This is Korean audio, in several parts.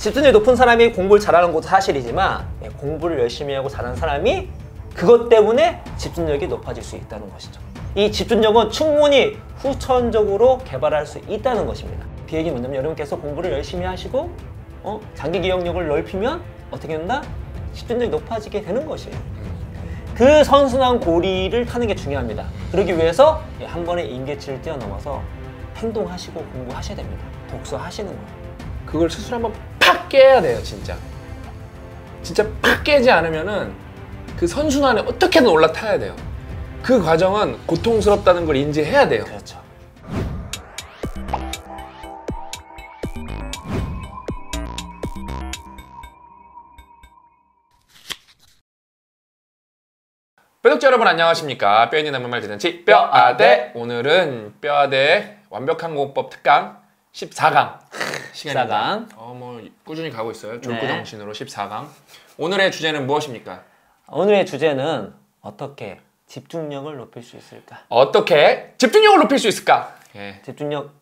집중력이 높은 사람이 공부를 잘하는 것도 사실이지만 예, 공부를 열심히 하고 잘하는 사람이 그것 때문에 집중력이 높아질 수 있다는 것이죠. 이 집중력은 충분히 후천적으로 개발할 수 있다는 것입니다. 그 얘기는 뭐냐면 여러분께서 공부를 열심히 하시고 어? 장기 기억력을 넓히면 어떻게 된다? 집중력이 높아지게 되는 것이에요. 그 선순환 고리를 타는 게 중요합니다. 그러기 위해서 예, 한 번의 임계치를 뛰어넘어서 행동하시고 공부하셔야 됩니다. 독서하시는 거예요. 그걸 스스로 한번 팍 깨야 돼요, 진짜. 진짜 팍 깨지 않으면은 그 선순환에 어떻게든 올라타야 돼요. 그 과정은 고통스럽다는 걸 인지해야 돼요. 그렇죠. 뼈덕지 여러분 안녕하십니까 뼈인이 남은 말 듣는치 뼈아대 오늘은 뼈아대 완벽한 공법 특강 14강 시간입니다 14강. 어, 뭐 꾸준히 가고 있어요 졸고 네. 정신으로 14강 오늘의 주제는 무엇입니까? 오늘의 주제는 어떻게 집중력을 높일 수 있을까? 어떻게 집중력을 높일 수 있을까? 예. 집중력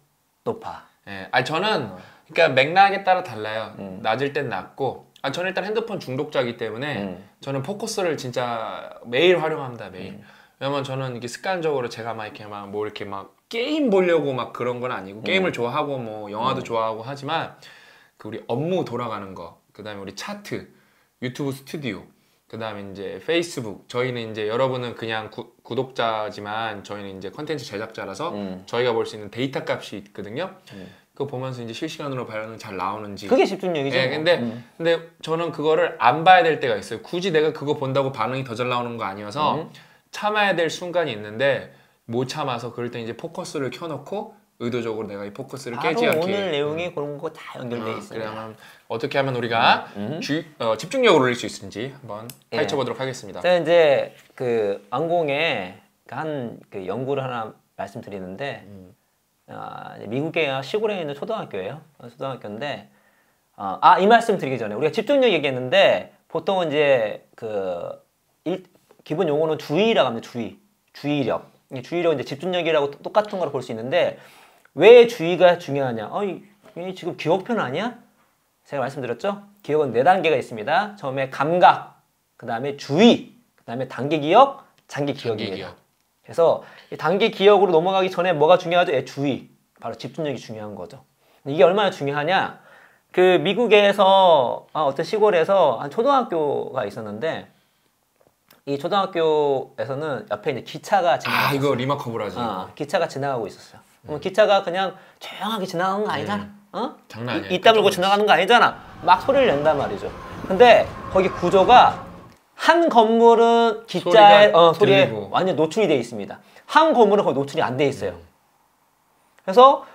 높아. 예. 아니 저는 그러니까 맥락에 따라 달라요 음. 낮을 땐 낮고 아, 저는 일단 핸드폰 중독자이기 때문에 음. 저는 포커스를 진짜 매일 활용합니다 매일 왜냐면 저는 이게 습관적으로 제가 막 이렇게 막 뭐 이렇게 막 게임 보려고 막 그런 건 아니고 게임을 좋아하고 뭐 영화도 좋아하고 하지만 그 우리 업무 돌아가는 거 그다음에 우리 차트 유튜브 스튜디오 그다음에 이제 페이스북 저희는 이제 여러분은 그냥 구, 구독자지만 저희는 이제 컨텐츠 제작자라서 음. 저희가 볼 수 있는 데이터 값이 있거든요 음. 그거 보면서 이제 실시간으로 발언이 잘 나오는지 그게 집중력이죠. 예, 뭐. 근데 음. 근데 저는 그거를 안 봐야 될 때가 있어요. 굳이 내가 그거 본다고 반응이 더 잘 나오는 거 아니어서 음. 참아야 될 순간이 있는데 못 참아서 그럴 때 이제 포커스를 켜놓고 의도적으로 내가 이 포커스를 깨지 않게 오늘 내용이 그런 거 다 연결돼 어, 있습니다. 그러면 어떻게 하면 우리가 음. 주- 어, 집중력을 올릴 수 있는지 한번 예. 파헤쳐 보도록 하겠습니다. 제가 이제 그 안공에 한 그 연구를 하나 말씀드리는데 음. 아, 이제 미국의 시골에 있는 초등학교예요. 어, 초등학교인데 아이 말씀 드리기 전에 우리가 집중력 얘기했는데 보통은 이제 그 일, 기본 용어는 주의라고 합니다. 주의, 주의력. 이 주의력 이제 집중력이라고 똑- 똑같은 거로 볼수 있는데 왜 주의가 중요하냐? 어, 이, 이 지금 기억편 아니야? 제가 말씀드렸죠? 기억은 네 단계가 있습니다. 처음에 감각, 그 다음에 주의, 그 다음에 단기 기억, 장기 기억입니다. 기억. 그래서 이 단기 기억으로 넘어가기 전에 뭐가 중요하죠? 예, 주의. 바로 집중력이 중요한 거죠. 이게 얼마나 중요하냐? 그 미국에서 아, 어떤 시골에서 한 초등학교가 있었는데 이 초등학교에서는 옆에 이제 기차가 지나가 아 이거 리마커블하지. 어, 기차가 지나가고 있었어요. 그럼 기차가 그냥 조용하게 지나가는 거 아니잖아. 어? 장난 아니야. 이- 이따 물고 지나가는 거 아니잖아. 막 소리를 낸단 말이죠. 근데 거기 구조가 한 건물은 기자의 소리가 어, 소리에 들리고. 완전 노출이 돼 있습니다. 한 건물은 거의 노출이 안 돼 있어요. 그래서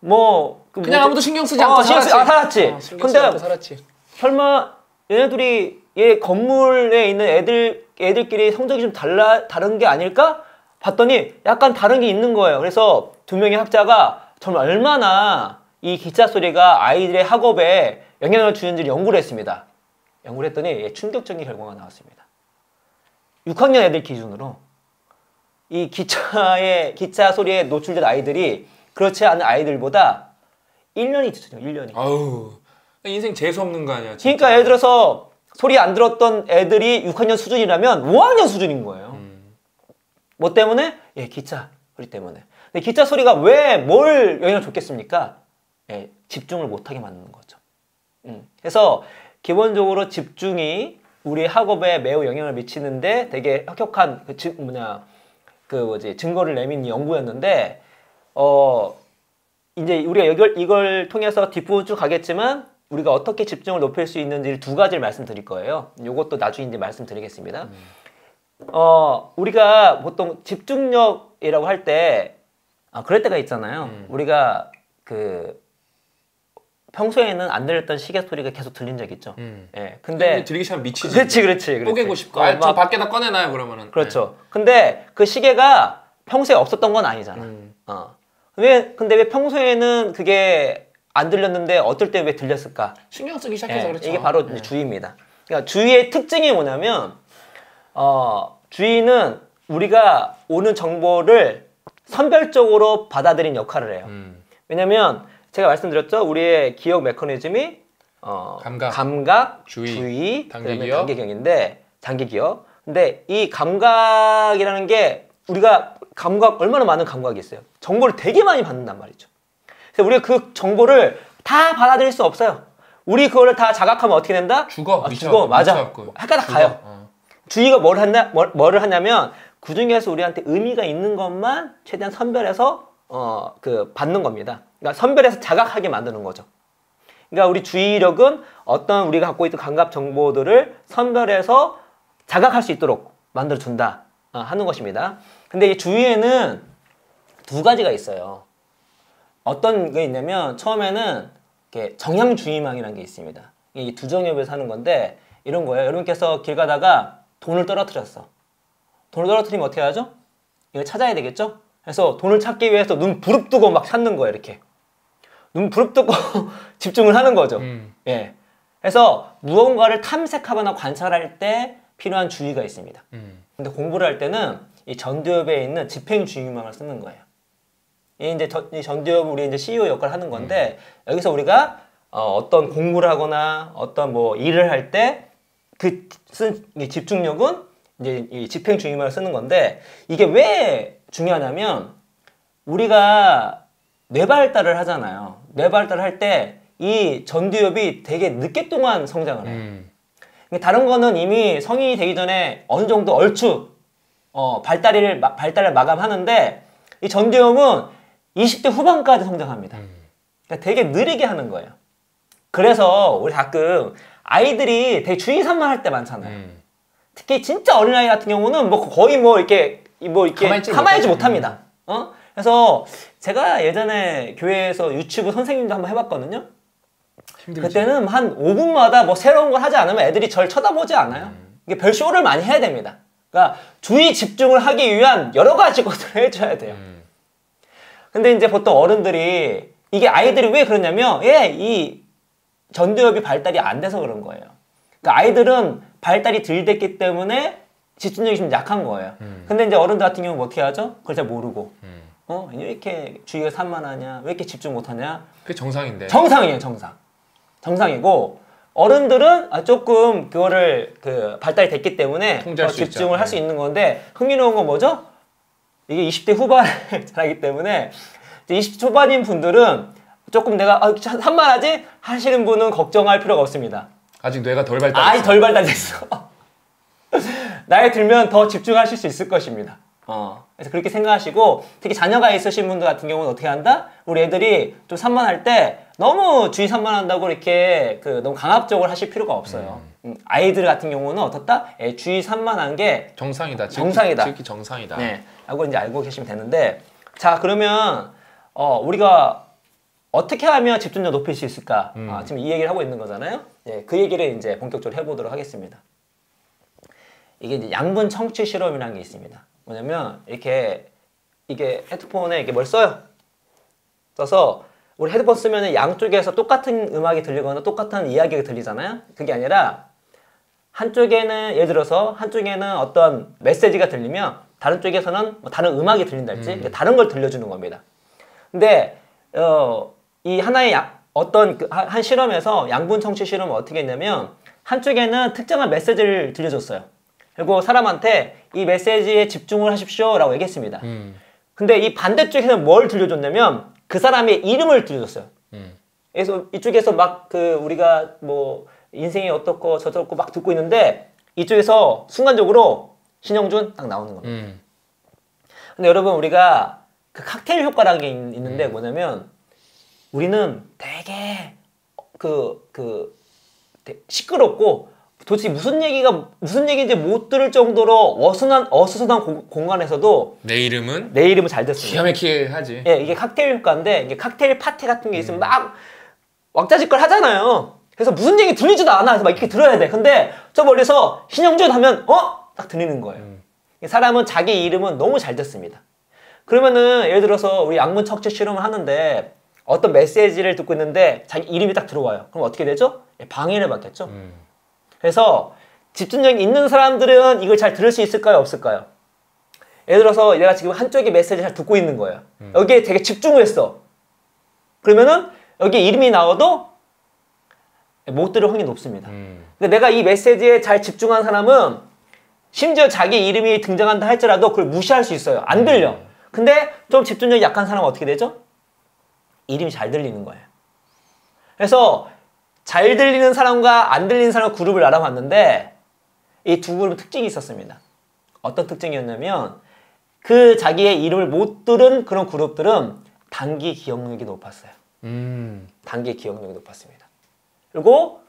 뭐 그 그냥 뭐- 아무도 신경 쓰지 어, 않고 신경 쓰-. 아, 살았지. 어, 신경 쓰지 근데 않고 살았지. 설마 얘네들이 얘 건물에 있는 애들 애들끼리 성적이 좀 달라 다른 게 아닐까? 봤더니 약간 다른 게 있는 거예요. 그래서 두 명의 학자가 정말 얼마나 이 기차 소리가 아이들의 학업에 영향을 주는지 연구를 했습니다. 연구를 했더니 예, 충격적인 결과가 나왔습니다. 6학년 애들 기준으로 이 기차의 기차 소리에 노출된 아이들이 그렇지 않은 아이들보다 1년이 뒤쳐요. 1년이. 아우 인생 재수 없는 거 아니야. 진짜. 그러니까 예를 들어서 소리 안 들었던 애들이 6학년 수준이라면 5학년 수준인 거예요. 음. 뭐 때문에? 예, 기차 소리 때문에. 근데 기차 소리가 왜 뭘 영향을 줬겠습니까? 예, 집중을 못하게 만드는 거죠. 음. 그래서 기본적으로 집중이 우리 학업에 매우 영향을 미치는데 되게 혁혁한 그 즉, 뭐냐 그 뭐지 증거를 내민 연구였는데 어 이제 우리가 이걸, 이걸 통해서 뒷부분 쭉 가겠지만 우리가 어떻게 집중을 높일 수 있는지 두 가지를 말씀드릴 거예요. 이것도 나중에 이제 말씀드리겠습니다. 어, 우리가 보통 집중력이라고 할 때, 아, 그럴 때가 있잖아요. 음. 우리가 그 평소에는 안 들렸던 시계 소리가 계속 들린 적 있죠. 음. 예. 근데 들리기 시작하면 미치지. 그렇지, 그렇지, 그렇지. 뽀개고 싶고. 어, 아, 저 막- 밖에다 꺼내놔요 그러면은. 그렇죠. 근데 그 시계가 평소에 없었던 건 아니잖아. 네. 음. 어. 왜 근데 왜 평소에는 그게 안 들렸는데 어떨 때 왜 들렸을까? 신경 쓰기 시작해서 예, 그렇죠. 이게 바로 이제 주의입니다. 그러니까 주의의 특징이 뭐냐면 어, 주의는 우리가 오는 정보를 선별적으로 받아들인 역할을 해요. 음. 왜냐면 제가 말씀드렸죠. 우리의 기억 메커니즘이 어, 감각, 감각 주의, 주의, 단계 기억. 그다음에 단계경인데 단계 기억. 근데 이 감각이라는 게 우리가 감각 얼마나 많은 감각이 있어요. 정보를 되게 많이 받는단 말이죠. 그래서 우리가 그 정보를 다 받아들일 수 없어요. 우리 그거를 다 자각하면 어떻게 된다? 죽어, 아, 미쳐, 죽어, 맞아. 죽어. 가요. 어. 주의가 뭘 하냐, 뭘, 뭐를 하냐면 그 중에서 우리한테 의미가 있는 것만 최대한 선별해서 어, 그 받는 겁니다. 그러니까 선별해서 자각하게 만드는 거죠. 그러니까 우리 주의력은 어떤 우리가 갖고 있던 감각 정보들을 선별해서 자각할 수 있도록 만들어 준다 어, 하는 것입니다. 근데 이 주의에는 두 가지가 있어요. 어떤 게 있냐면 처음에는 정향주의망이라는 게 있습니다. 이게 두 정엽에서 하는 건데 이런 거예요. 여러분께서 길 가다가 돈을 떨어뜨렸어. 돈을 떨어뜨리면 어떻게 하죠? 이거 찾아야 되겠죠? 그래서 돈을 찾기 위해서 눈 부릅뜨고 막 찾는 거예요. 이렇게 눈 부릅뜨고 집중을 하는 거죠. 음. 예. 그래서 무언가를 탐색하거나 관찰할 때 필요한 주의가 있습니다. 음. 근데 공부를 할 때는 이 전두엽에 있는 집행주의망을 쓰는 거예요. 이 이제 전두엽 우리 이제 CEO 역할을 하는 건데 여기서 우리가 어, 떤 공부를 하거나 어떤 뭐 일을 할 때 그 쓴 집중력은 이제 이 집행주의망을 쓰는 건데 이게 왜 중요하냐면 우리가 뇌발달을 하잖아요. 뇌발달을 할 때 이 전두엽이 되게 늦게 동안 성장을 해요. 음. 다른 거는 이미 성인이 되기 전에 어느 정도 얼추 어, 발달을 마- 발달을 마감하는데 이 전두엽은 20대 후반까지 성장합니다. 그러니까 되게 느리게 하는 거예요. 그래서 우리 가끔 아이들이 되게 주의 산만 할 때 많잖아요. 음. 특히 진짜 어린 아이 같은 경우는 뭐 거의 뭐 이렇게 뭐 이렇게 가만히 있지 가만히 있지 못하지. 못합니다. 어? 그래서 제가 예전에 교회에서 유치부 선생님도 한번 해봤거든요. 힘들지. 그때는 한 5분마다 뭐 새로운 걸 하지 않으면 애들이 절 쳐다보지 않아요. 이게 별 쇼를 많이 해야 됩니다. 그러니까 주의 집중을 하기 위한 여러 가지 것들을 해줘야 돼요. 음. 근데 이제 보통 어른들이 이게 아이들이 왜 그러냐면 예, 이 전두엽이 발달이 안 돼서 그런 거예요. 그러니까 아이들은 발달이 덜 됐기 때문에 집중력이 좀 약한 거예요. 근데 이제 어른들 같은 경우는 어떻게 하죠? 그걸 잘 모르고 음. 어, 왜 이렇게 주의가 산만하냐? 왜 이렇게 집중 못하냐? 그게 정상인데. 정상이에요, 정상. 정상이고 어른들은 아, 조금 그거를 그 발달이 됐기 때문에 수 집중을 있죠. 할수 네. 있는 건데 흥미로운 건 뭐죠? 이게 20대 후반에 자라기 때문에 이제 20대 초반인 분들은 조금 내가 아, 산만하지 하시는 분은 걱정할 필요가 없습니다. 아직 뇌가 덜 발달. 아직 덜 발달됐어. 나이 들면 더 집중하실 수 있을 것입니다. 어, 그래서 그렇게 생각하시고 특히 자녀가 있으신 분들 같은 경우는 어떻게 한다? 우리 애들이 좀 산만할 때 너무 주의 산만한다고 이렇게 그 너무 강압적으로 하실 필요가 없어요. 음, 아이들 같은 경우는 어떻다? 예, 주의 산만한 게 정상이다. 정상이다. 즉기 정상이다. 네, 라고 이제 알고 계시면 되는데 자 그러면 어, 우리가 어떻게 하면 집중력 높일 수 있을까? 음. 아, 지금 이 얘기를 하고 있는 거잖아요. 예, 그 얘기를 이제 본격적으로 해보도록 하겠습니다. 이게 이제 양분 청취 실험이라는 게 있습니다. 뭐냐면 이렇게 이게 헤드폰에 이렇게 뭘 써요. 써서 우리 헤드폰 쓰면 양쪽에서 똑같은 음악이 들리거나 똑같은 이야기가 들리잖아요. 그게 아니라 한쪽에는 예를 들어서 한쪽에는 어떤 메시지가 들리면 다른 쪽에서는 뭐 다른 음악이 들린달지 그러니까 다른 걸 들려주는 겁니다. 근데 어, 이 하나의 야- 어떤 그 한- 한 실험에서 양분 청취 실험은 어떻게 했냐면 한쪽에는 특정한 메시지를 들려줬어요. 그리고 사람한테 이 메시지에 집중을 하십시오라고 얘기했습니다. 음. 근데 이 반대쪽에서는 뭘 들려줬냐면 그 사람의 이름을 들려줬어요. 음. 그래서 이쪽에서 막 그 우리가 뭐 인생이 어떻고 저렇고 막 듣고 있는데 이쪽에서 순간적으로 신영준 딱 나오는 겁니다. 음. 근데 여러분 우리가 그 칵테일 효과라는 게 있- 있는데 뭐냐면 우리는 되게 그그 시끄럽고 도대체 무슨 얘기가 무슨 얘기인지 못 들을 정도로 어수선한 어수선한 공- 공간에서도 내 이름은 내 이름을 잘 듣습니다. 기가 막히게 하지. 예, 이게 칵테일 효과인데 이게 칵테일 파티 같은 게 있으면 막 왁자지껄 하잖아요. 그래서 무슨 얘기 들리지도 않아. 그래서 막 이렇게 들어야 돼. 근데 저 멀리서 신영준 하면 어? 딱 들리는 거예요. 사람은 자기 이름은 너무 잘 듣습니다. 그러면은 예를 들어서 우리 양문 척추 실험을 하는데 어떤 메시지를 듣고 있는데 자기 이름이 딱 들어와요. 그럼 어떻게 되죠? 예, 방해를 받겠죠. 음. 그래서 집중력이 있는 사람들은 이걸 잘 들을 수 있을까요? 없을까요? 예를 들어서 내가 지금 한쪽의 메시지를 잘 듣고 있는 거예요. 여기에 되게 집중을 했어. 그러면은 여기 이름이 나와도 못 들을 확률이 높습니다. 음. 근데 내가 이 메시지에 잘 집중한 사람은 심지어 자기 이름이 등장한다 할지라도 그걸 무시할 수 있어요. 안 들려. 근데 좀 집중력이 약한 사람은 어떻게 되죠? 이름이 잘 들리는 거예요. 그래서 잘 들리는 사람과 안 들리는 사람 그룹을 알아봤는데 이 두 그룹 특징이 있었습니다. 어떤 특징이었냐면 그 자기의 이름을 못 들은 그런 그룹들은 단기 기억력이 높았어요. 음. 단기 기억력이 높았습니다. 그리고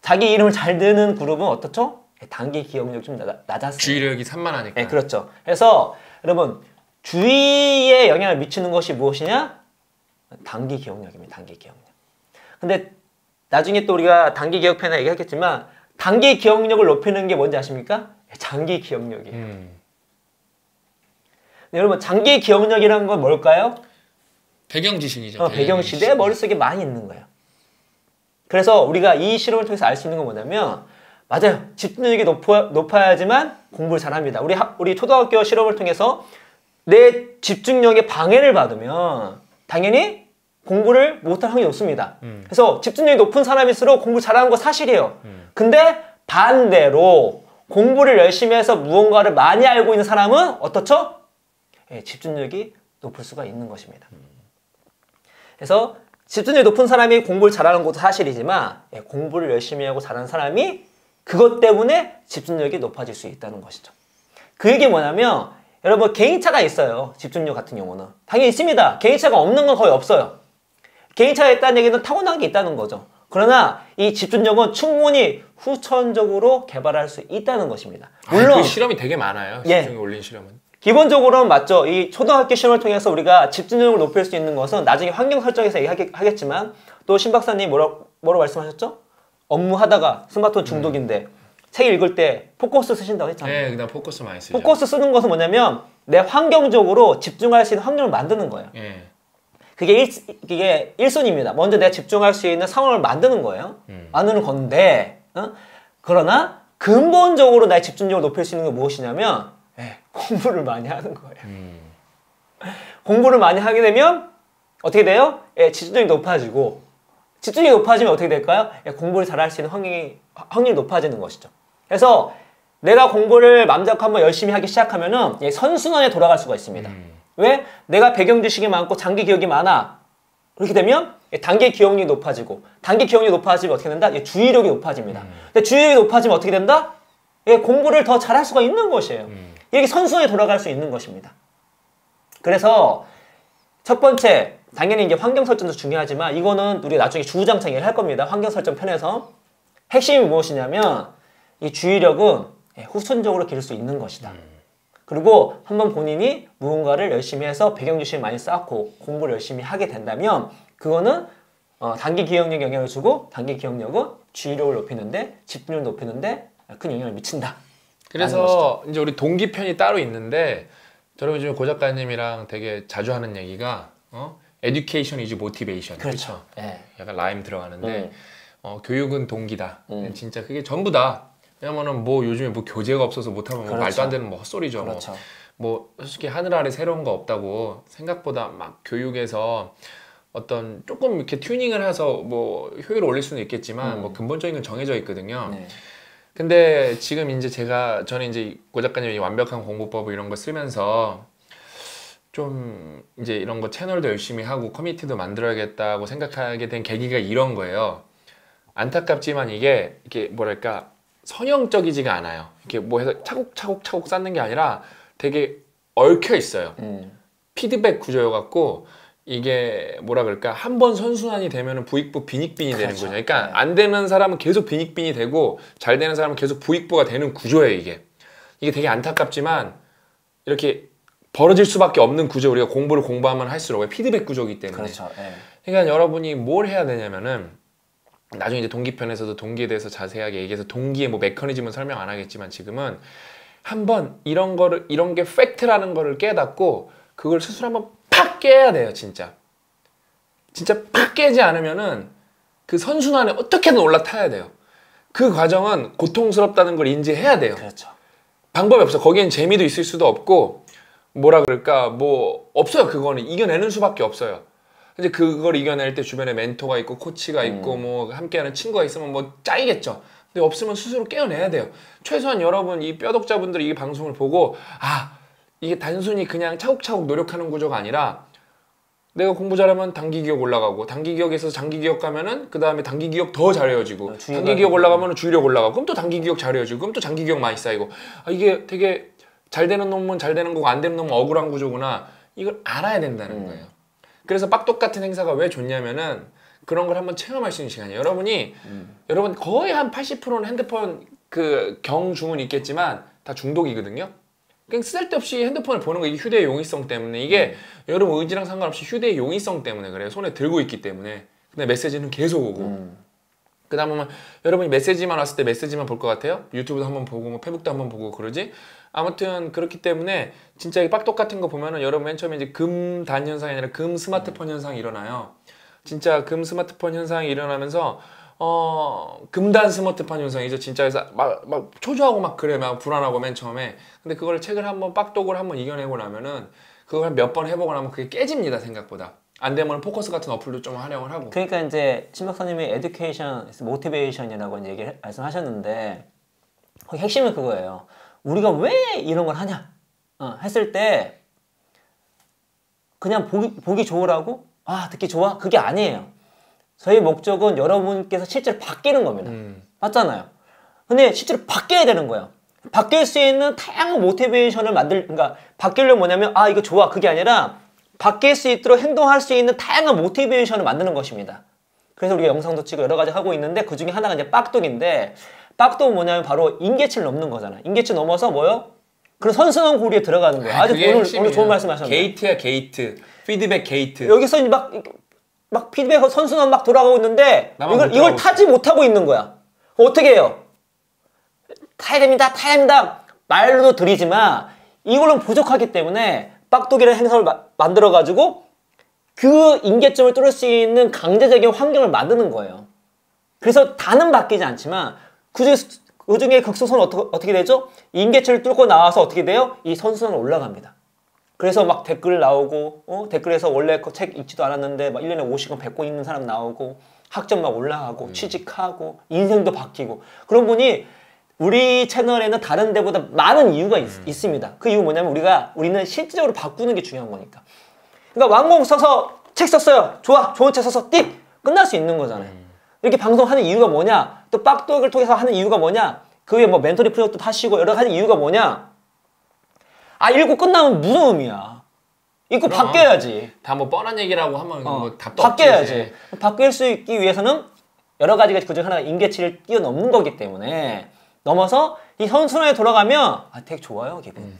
자기 이름을 잘 듣는 그룹은 어떻죠? 단기 기억력이 좀 낮- 낮았어요. 주의력이 산만하니까. 네, 그렇죠. 그래서 여러분 주의에 영향을 미치는 것이 무엇이냐? 단기 기억력입니다. 단기 기억력. 근데 나중에 또 우리가 단기 기억 편에 얘기하겠지만 단기 기억력을 높이는 게 뭔지 아십니까? 장기 기억력이에요. 음. 네, 여러분 장기 기억력이라는 건 뭘까요? 배경 지식이죠. 어, 배경 시대 머릿속에 많이 있는 거예요. 그래서 우리가 이 실험을 통해서 알 수 있는 건 뭐냐면 맞아요. 집중력이 높아, 높아야지만 공부를 잘합니다. 우리 학- 우리 초등학교 실험을 통해서 내 집중력에 방해를 받으면 당연히 공부를 못할 확률이 높습니다. 음. 그래서 집중력이 높은 사람일수록 공부 잘하는 거 사실이에요. 음. 근데 반대로 공부를 열심히 해서 무언가를 많이 알고 있는 사람은 어떻죠? 예, 집중력이 높을 수가 있는 것입니다. 그래서 집중력이 높은 사람이 공부를 잘하는 것도 사실이지만 예, 공부를 열심히 하고 잘하는 사람이 그것 때문에 집중력이 높아질 수 있다는 것이죠. 그 얘기 뭐냐면 여러분 개인차가 있어요. 집중력 같은 경우는 당연히 있습니다. 개인차가 없는 건 거의 없어요. 개인차가 있다는 얘기는 타고난 게 있다는 거죠. 그러나 이 집중력은 충분히 후천적으로 개발할 수 있다는 것입니다. 물론 물론 그 실험이 되게 많아요. 예. 집중에 올린 실험은. 기본적으로는 맞죠. 이 초등학교 시험을 통해서 우리가 집중력을 높일 수 있는 것은 나중에 환경 설정에서 얘기하겠지만 또 신 박사님 뭐라, 뭐라고 말씀하셨죠? 업무하다가 스마트폰 중독인데 책 읽을 때 포커스 쓰신다고 했잖아요. 네, 그다음 포커스 많이 쓰죠. 포커스 쓰는 것은 뭐냐면 내 환경적으로 집중할 수 있는 환경을 만드는 거예요. 예. 그게 일, 그게 일순입니다. 먼저 내가 집중할 수 있는 상황을 만드는 거예요. 음. 만드는 건데, 어? 그러나 근본적으로 나의 집중력을 높일 수 있는 게 무엇이냐면, 예, 공부를 많이 하는 거예요. 음. 공부를 많이 하게 되면 어떻게 돼요? 예, 집중력이 높아지고, 집중력이 높아지면 어떻게 될까요? 예, 공부를 잘할 수 있는 확률이, 확률이 높아지는 것이죠. 그래서 내가 공부를 맘잡고 한번 열심히 하기 시작하면은 예, 선순환에 돌아갈 수가 있습니다. 음. 왜? 내가 배경 지식이 많고 장기 기억이 많아. 그렇게 되면 단기 기억력이 높아지고 단기 기억력이 높아지면 어떻게 된다? 예, 주의력이 높아집니다. 근데 주의력이 높아지면 어떻게 된다? 예, 공부를 더 잘할 수가 있는 것이에요. 음. 이렇게 선순환에 돌아갈 수 있는 것입니다. 그래서 첫 번째 당연히 이제 환경 설정도 중요하지만 이거는 우리 나중에 주구장창 얘기할 겁니다. 환경 설정 편에서 핵심이 무엇이냐면 이 주의력은 예, 후천적으로 기를 수 있는 것이다. 그리고 한번 본인이 무언가를 열심히 해서 배경 지식을 많이 쌓고 공부를 열심히 하게 된다면 그거는 어, 단기 기억력에 영향을 주고 단기 기억력은 주의력을 높이는데 집중력을 높이는데 큰 영향을 미친다. 그래서 이제 우리 동기편이 따로 있는데 저는 요즘 고 작가님이랑 되게 자주 하는 얘기가 어? education is motivation. 그렇죠. 예. 약간 라임 들어가는데 음. 어, 교육은 동기다. 음. 진짜 그게 전부다. 왜냐면은 뭐 요즘에 뭐 교재가 없어서 못하면 뭐 그렇죠. 말도 안 되는 뭐 헛소리죠. 뭐. 그렇죠. 뭐 솔직히 하늘 아래 새로운 거 없다고 생각보다 막 교육에서 어떤 조금 이렇게 튜닝을 해서 뭐 효율을 올릴 수는 있겠지만 음. 뭐 근본적인 건 정해져 있거든요. 네. 근데 지금 이제 제가 저는 이제 고 작가님이 완벽한 공부법 이런 거 쓰면서 좀 이제 이런 거 채널도 열심히 하고 커뮤니티도 만들어야겠다고 생각하게 된 계기가 이런 거예요. 안타깝지만 이게 이게 뭐랄까 선형적이지가 않아요. 이렇게 뭐 해서 차곡차곡 차곡 쌓는 게 아니라 되게 얽혀 있어요. 음. 피드백 구조여 갖고 이게 뭐라 그럴까 한 번 선순환이 되면은 부익부 빈익빈이 되는 그렇죠. 거죠. 그러니까 네. 안 되는 사람은 계속 빈익빈이 되고 잘 되는 사람은 계속 부익부가 되는 구조예요. 이게 이게 되게 안타깝지만 이렇게 벌어질 수밖에 없는 구조 우리가 공부를 공부하면 할수록 왜 피드백 구조이기 때문에 그렇죠. 예. 그러니까 여러분이 뭘 해야 되냐면은 나중에 이제 동기편에서도 동기에 대해서 자세하게 얘기해서 동기의 뭐 메커니즘은 설명 안 하겠지만 지금은 한번 이런 거를 이런 게 팩트라는 거를 깨닫고 그걸 스스로 한번 팍 깨야 돼요 진짜 진짜 팍 깨지 않으면은 그 선순환에 어떻게든 올라타야 돼요 그 과정은 고통스럽다는 걸 인지해야 돼요 그렇죠. 방법이 없어. 거기엔 재미도 있을 수도 없고 뭐라 그럴까 뭐 없어요. 그거는 이겨내는 수밖에 없어요. 이제 그걸 이겨낼 때 주변에 멘토가 있고 코치가 있고 음. 뭐 함께하는 친구가 있으면 뭐 짱이겠죠. 근데 없으면 스스로 깨어내야 돼요. 최소한 여러분 이 뼈독자분들이 이 방송을 보고 아 이게 단순히 그냥 차곡차곡 노력하는 구조가 아니라 내가 공부 잘하면 단기 기억 올라가고 단기 기억에서 장기 기억 가면은 그 다음에 단기 기억 더 잘해지고 어, 주의가 단기 기억 올라가면 주의력 올라가고 그럼 또 단기 기억 잘해지고 그럼 또 장기 기억 많이 쌓이고 아, 이게 되게 잘 되는 놈은 잘 되는 거고 안 되는 놈은 억울한 구조구나 이걸 알아야 된다는 음. 거예요. 그래서 빡독 같은 행사가 왜 좋냐면은 그런 걸 한번 체험할 수 있는 시간이에요. 여러분이 음. 여러분 거의 한 80%는 핸드폰 그 경중은 있겠지만 다 중독이거든요. 그냥 쓸데없이 핸드폰을 보는 거 이게 휴대의 용이성 때문에 이게 여러분 의지랑 상관없이 휴대의 용이성 때문에 그래요. 손에 들고 있기 때문에. 근데 메시지는 계속 오고. 음. 그 다음 보면 여러분이 메시지만 왔을 때 메시지만 볼 것 같아요. 유튜브도 한번 보고 뭐 페북도 한번 보고 그러지. 아무튼 그렇기 때문에 진짜 이 빡독 같은 거 보면은 여러분 맨 처음에 이제 금단 현상이 아니라 금 스마트폰 현상이 일어나요. 진짜 금 스마트폰 현상이 일어나면서 어 금단 스마트폰 현상이죠. 진짜 그래서 막, 막 초조하고 막 그래 막 불안하고 맨 처음에. 근데 그걸 책을 한번 빡독을 한번 이겨내고 나면은 그걸 몇 번 해보고 나면 그게 깨집니다 생각보다. 안 되면 포커스 같은 어플도 좀 활용을 하고. 그러니까 이제 신 박사님이 에듀케이션, 모티베이션이라고 이제 얘기를 말씀하셨는데 거기 핵심은 그거예요. 우리가 왜 이런 걸 하냐 어, 했을 때 그냥 보기, 보기 좋으라고 아 듣기 좋아 그게 아니에요. 저희 목적은 여러분께서 실제로 바뀌는 겁니다. 음. 맞잖아요. 근데 실제로 바뀌어야 되는 거예요. 바뀔 수 있는 다양한 모티베이션을 만들, 그러니까 바뀌려면 뭐냐면, 아, 이거 좋아. 그게 아니라, 바뀔 수 있도록 행동할 수 있는 다양한 모티베이션을 만드는 것입니다. 그래서 우리가 영상도 찍고 여러 가지 하고 있는데, 그 중에 하나가 이제 빡독인데, 빡독은 뭐냐면 바로 인계치를 넘는 거잖아. 인계치 넘어서 뭐요? 그런 선순환 고리에 들어가는 거예요. 아주 그게 오늘. 오늘 좋은 말씀 하셨네요. 게이트야 게이트. 피드백 게이트. 여기서 이제 막, 막 피드백 선순환 막 돌아가고 있는데 이걸, 못 이걸 타지 못하고 있는 거야. 어떻게 해요? 타야 됩니다, 타야 됩니다. 말로도 드리지만 이걸로 부족하기 때문에 빡독이라는 마- 만들어가지고 그 인계점을 뚫을 수 있는 강제적인 환경을 만드는 거예요. 그래서 다는 바뀌지 않지만 그중에, 그중에 극소선은 어떻게, 어떻게 되죠? 인계치를 뚫고 나와서 어떻게 돼요? 이 선수는 올라갑니다. 그래서 막 댓글 나오고 어? 댓글에서 원래 그 책 읽지도 않았는데 막 1년에 50권 100권 읽는 사람 나오고 학점 막 올라가고 취직하고 인생도 바뀌고 그런 분이 우리 채널에는 다른 데보다 많은 이유가 있, 있습니다. 그 이유 뭐냐면 우리가 우리는 실질적으로 바꾸는 게 중요한 거니까. 그러니까 완공 써서 책 썼어요. 좋아. 좋은 책 써서 띡 끝날 수 있는 거잖아요. 이렇게 방송하는 이유가 뭐냐? 또 빡독을 통해서 하는 이유가 뭐냐? 그 외에 뭐 멘토링 프로젝트 하시고 여러 가지 이유가 뭐냐? 아 읽고 끝나면 무슨 의미야? 읽고 그럼. 바뀌어야지. 다 뭐 뻔한 얘기라고 하면 어, 뭐 답도 바뀌어야지. 바뀔 수 있기 위해서는 여러 가지가 그중 하나가 인계치를 뛰어넘는 거기 때문에 넘어서 이 선순환에 돌아가면 아 되게 좋아요 기분.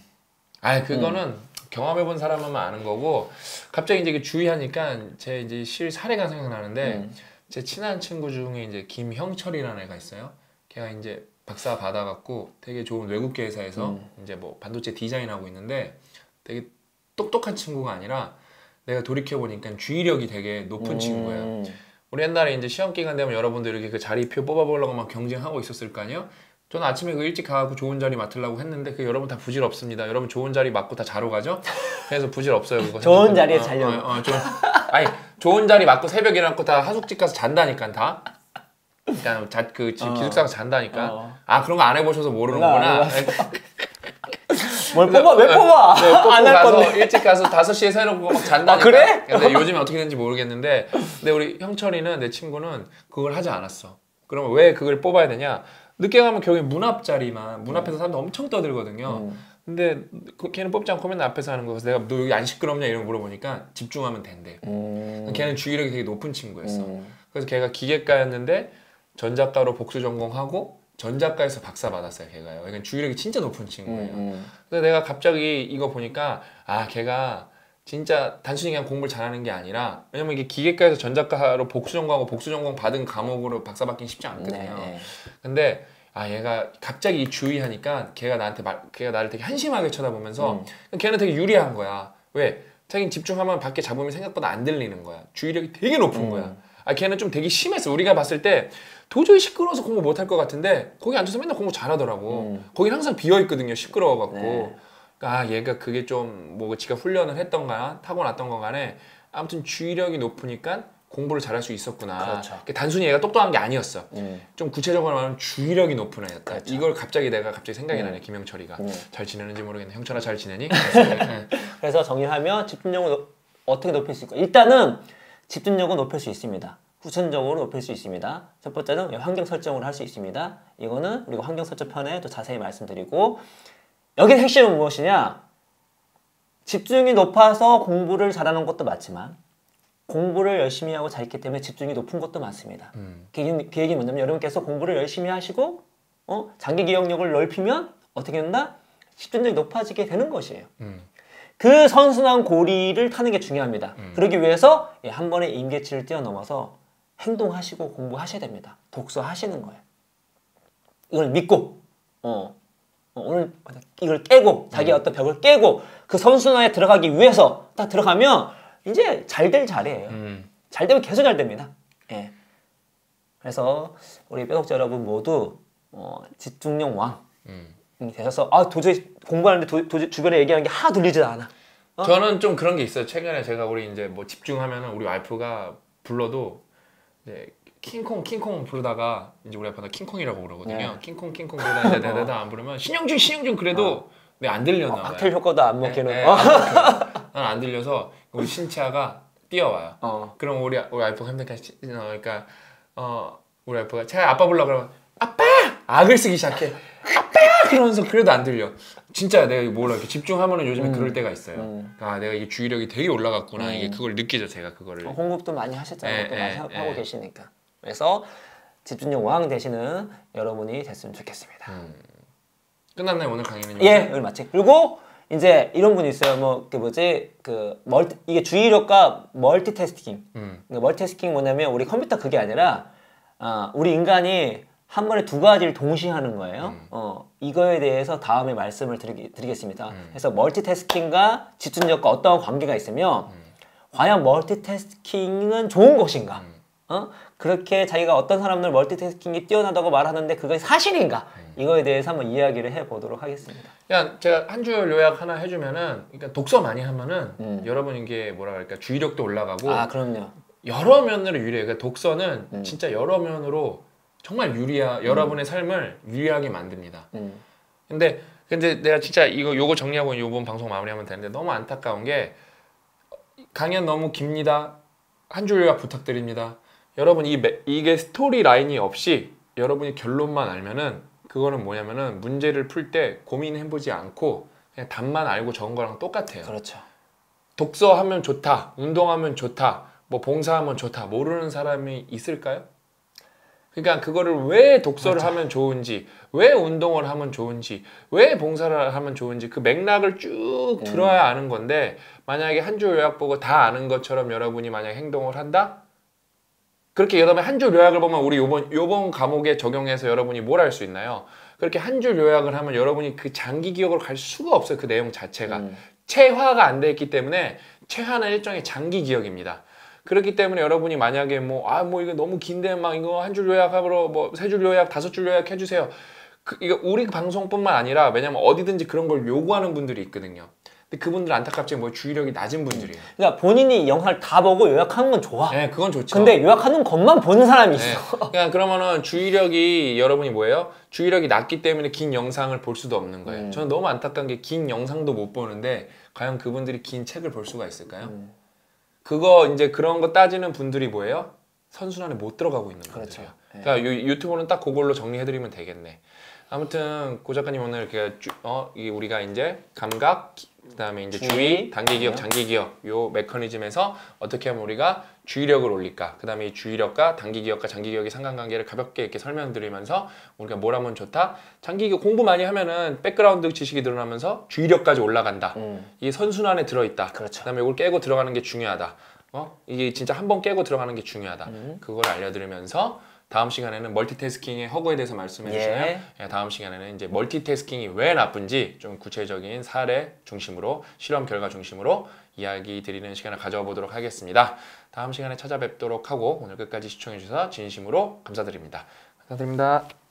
아 그거는 음. 경험해본 사람만 아는 거고 갑자기 이제 주의하니까 제 이제 실 사례가 생각나는데 음. 제 친한 친구 중에 이제 김형철이라는 애가 있어요. 걔가 이제 박사 받아갖고 되게 좋은 외국계 회사에서 음. 이제 뭐 반도체 디자인하고 있는데 되게 똑똑한 친구가 아니라 내가 돌이켜 보니까 주의력이 되게 높은 친구예요. 음. 우리 옛날에 이제 시험 기간 되면 여러분들 이렇게 그 자리표 뽑아보려고 막 경쟁하고 있었을 거 아니에요? 저는 아침에 그 일찍 가고 좋은 자리 맡으려고 했는데 그 여러분 다 부질 없습니다. 여러분 좋은 자리 맡고 다 자러 가죠? 그래서 부질 없어요 그거. 좋은 자리에 어, 자려고. 어, 어, 좋은, 아니 좋은 자리 맡고 새벽 일어나고 다 하숙집 가서 잔다니까 다. 그냥 자그 어. 기숙사가 잔다니까. 어. 아 그런 거 안 해보셔서 모르는구나. 안뭘 뽑아? 왜 뽑아? 네, 뽑고 안할 가서 건데. 일찍 가서 5시에 새놓고 막 잔다니까. 아, 그래? 근데 요즘에 어떻게 되는지 모르겠는데 근데 우리 형철이는 내 친구는 그걸 하지 않았어. 그러면 왜 그걸 뽑아야 되냐? 늦게 가면 결국에 문 앞자리만 문 앞에서 사람들 엄청 떠들거든요. 음. 근데 그- 걔는 뽑지 않고 맨날 앞에서 하는 거 그래서 내가 너 여기 안 시끄럽냐 이런 거 물어보니까 집중하면 된대. 음. 걔는 주의력이 되게 높은 친구였어. 음. 그래서 걔가 기계과였는데 전작가로 복수 전공하고 전작가에서 박사 받았어요. 걔가요. 그러니까 주의력이 진짜 높은 친구예요. 음. 근데 내가 갑자기 이거 보니까 아 걔가 진짜 단순히 그냥 공부를 잘하는 게 아니라 왜냐면 이게 기계과에서 전작가로 복수 전공하고 복수 전공 받은 과목으로 박사 받긴 쉽지 네. 않거든요. 네. 근데 아 얘가 갑자기 이 주의하니까 걔가 나한테 말 걔가 나를 되게 한심하게 쳐다보면서 음. 걔는 되게 유리한 거야. 왜? 자기는 집중하면 밖에 잡음이 생각보다 안 들리는 거야. 주의력이 되게 높은 음. 거야. 아 걔는 좀 되게 심했어. 우리가 봤을 때 도저히 시끄러워서 공부 못할 것 같은데 거기 앉아서 맨날 공부 잘하더라고. 음. 거긴 항상 비어 있거든요. 시끄러워 갖고. 네. 아 얘가 그게 좀 뭐 지가 훈련을 했던가 타고났던 건 간에 아무튼 주의력이 높으니까 공부를 잘할 수 있었구나. 그렇죠. 단순히 얘가 똑똑한 게 아니었어. 음. 좀 구체적으로 말하면 주의력이 높은 애였다. 그렇죠. 이걸 갑자기 내가 갑자기 생각이 음. 나네. 김영철이가 음. 잘 지내는지 모르겠네. 형철아 잘 지내니? 네. 그래서 정리하면 집중력을 높- 어떻게 높일 수 있을까? 일단은 집중력을 높일 수 있습니다. 후천적으로 높일 수 있습니다. 첫 번째는 환경 설정을 할 수 있습니다. 이거는 그리고 환경 설정 편에 또 자세히 말씀드리고 여기 핵심은 무엇이냐? 집중이 높아서 공부를 잘하는 것도 맞지만 공부를 열심히 하고 잘했기 때문에 집중이 높은 것도 맞습니다. 음. 그 얘기, 그 얘기 뭐냐면 여러분께서 공부를 열심히 하시고 어? 장기 기억력을 넓히면 어떻게 된다? 집중력이 높아지게 되는 것이에요. 음. 그 선순환 고리를 타는 게 중요합니다. 음. 그러기 위해서 예, 한 번에 임계치를 뛰어넘어서 행동하시고 공부하셔야 됩니다. 독서하시는 거예요. 이걸 믿고 어, 어, 오늘 이걸 깨고 자기 음. 어떤 벽을 깨고 그 선순환에 들어가기 위해서 딱 들어가면 이제 잘 될 자리예요. 음. 잘 되면 계속 잘 됩니다. 예. 그래서 우리 뼈독자 여러분 모두 어, 집중력 왕 음. 이 되셔서 아 도저히 공부하는데 도, 도저히 주변에 얘기하는 게 하나도 들리지 않아. 어? 저는 좀 그런 게 있어요. 최근에 제가 우리 이제 뭐 집중하면은 우리 와이프가 불러도 이제 킹콩 킹콩 부르다가 이제 우리 아빠가 킹콩이라고 그러거든요. 네. 킹콩 킹콩 부르다 이제 내가 안 부르면 신영준 신영준 그래도 내 안 들렸나 어, 봐요. 박텔 효과도 안 먹히는. 네, 어? 난안 들려서 우리 신치아가 뛰어와요. 어. 그럼 우리 우리 와이프가 힘들까 시- 어, 그러니까 어 우리 와이프가 제가 아빠 불러 그러면 아빠 악을 쓰기 시작해. 아빠 그러면서 그래도 안 들려. 진짜 내가 몰라 이렇게 집중하면은 요즘에 그럴 때가 있어요. 음. 아 내가 이게 주의력이 되게 올라갔구나 음. 이게 그걸 느끼죠 제가 그거를. 어, 홍급도 많이 하셨잖아요. 예, 또 예, 많이 하- 하고 예. 계시니까. 그래서 집중력 왕 되시는 여러분이 됐으면 좋겠습니다. 음. 끝났나요 오늘 강의는? 예, 오늘 마치. 그리고 이제 이런 분이 있어요. 뭐 그 뭐지 그 멀티 이게 주의력과 멀티태스킹. 음. 멀티태스킹 뭐냐면 우리 컴퓨터 그게 아니라 아, 우리 인간이 한 번에 두 가지를 동시에 하는 거예요. 음. 어, 이거에 대해서 다음에 말씀을 드리, 드리겠습니다. 음. 그래서 멀티태스킹과 집중력과 어떤 관계가 있으면 음. 과연 멀티태스킹은 좋은 것인가? 음. 어? 그렇게 자기가 어떤 사람들 멀티태스킹이 뛰어나다고 말하는데 그게 사실인가? 음. 이거에 대해서 한번 이야기를 해보도록 하겠습니다. 그냥 제가 한 줄 요약 하나 해주면은 그러니까 독서 많이 하면은 음. 여러분 이게 뭐라 그럴까 주의력도 올라가고 아, 그럼요. 여러 면으로 유리해요. 그러니까 독서는 음. 진짜 여러 면으로 정말 유리하 여러분의 삶을 유리하게 만듭니다. 음. 근데 근데 내가 진짜 이거 요거 정리하고 이번 방송 마무리하면 되는데 너무 안타까운 게 강연 너무 깁니다. 한 줄 요약 부탁드립니다. 여러분 이 매- 이게 스토리 라인이 없이 여러분이 결론만 알면은 그거는 뭐냐면은 문제를 풀 때 고민해 보지 않고 그냥 답만 알고 적은 거랑 똑같아요. 그렇죠. 독서하면 좋다, 운동하면 좋다, 뭐 봉사하면 좋다 모르는 사람이 있을까요? 그러니까 그거를 왜 독서를 맞아. 하면 좋은지, 왜 운동을 하면 좋은지, 왜 봉사를 하면 좋은지 그 맥락을 쭉 음. 들어야 아는 건데 만약에 한 줄 요약 보고 다 아는 것처럼 여러분이 만약 행동을 한다? 그렇게 여러분 한 줄 요약을 보면 우리 요번 요번 과목에 적용해서 여러분이 뭘 할 수 있나요? 그렇게 한 줄 요약을 하면 여러분이 그 장기 기억으로 갈 수가 없어요. 그 내용 자체가. 음. 체화가 안 돼 있기 때문에 체화는 일종의 장기 기억입니다. 그렇기 때문에 여러분이 만약에 뭐 아 뭐 이거 너무 긴데 막 이거 한 줄 요약하러 뭐 세 줄 요약 다섯 줄 요약 해주세요. 그, 이거 우리 방송뿐만 아니라 왜냐면 어디든지 그런 걸 요구하는 분들이 있거든요. 근데 그분들 안타깝지만 뭐 주의력이 낮은 분들이에요. 그러니까 본인이 영상을 다 보고 요약하는 건 좋아. 네, 그건 좋죠. 근데 요약하는 것만 보는 사람이 네. 있어. 그냥 그러면은 주의력이 여러분이 뭐예요? 주의력이 낮기 때문에 긴 영상을 볼 수도 없는 거예요. 음. 저는 너무 안타까운 게 긴 영상도 못 보는데 과연 그분들이 긴 책을 볼 수가 있을까요? 음. 그거 이제 그런 거 따지는 분들이 뭐예요? 선순환에 못 들어가고 있는 그렇죠. 분들이에요. 네. 그러니까 요- 유튜브는 딱 그걸로 정리해드리면 되겠네. 아무튼 고 작가님 오늘 이렇게 주, 어, 이 우리가 이제 감각, 그다음에 이제 주의, 주의, 단기 기억, 네. 장기 기억 요 메커니즘에서 어떻게 하면 우리가 주의력을 올릴까? 그다음에 이 주의력과 단기 기억과 장기 기억의 상관관계를 가볍게 이렇게 설명드리면서 우리가 뭘 하면 좋다? 장기 기억 공부 많이 하면은 백그라운드 지식이 늘어나면서 주의력까지 올라간다. 음. 이게 선순환에 들어 있다. 그렇죠. 그다음에 이걸 깨고 들어가는 게 중요하다. 어? 이게 진짜 한 번 깨고 들어가는 게 중요하다. 음. 그걸 알려드리면서 다음 시간에는 멀티태스킹의 허구에 대해서 말씀해 주시나요? 예. 예, 다음 시간에는 이제 멀티태스킹이 왜 나쁜지 좀 구체적인 사례 중심으로 실험 결과 중심으로 이야기 드리는 시간을 가져보도록 하겠습니다. 다음 시간에 찾아뵙도록 하고 오늘 끝까지 시청해 주셔서 진심으로 감사드립니다. 감사드립니다.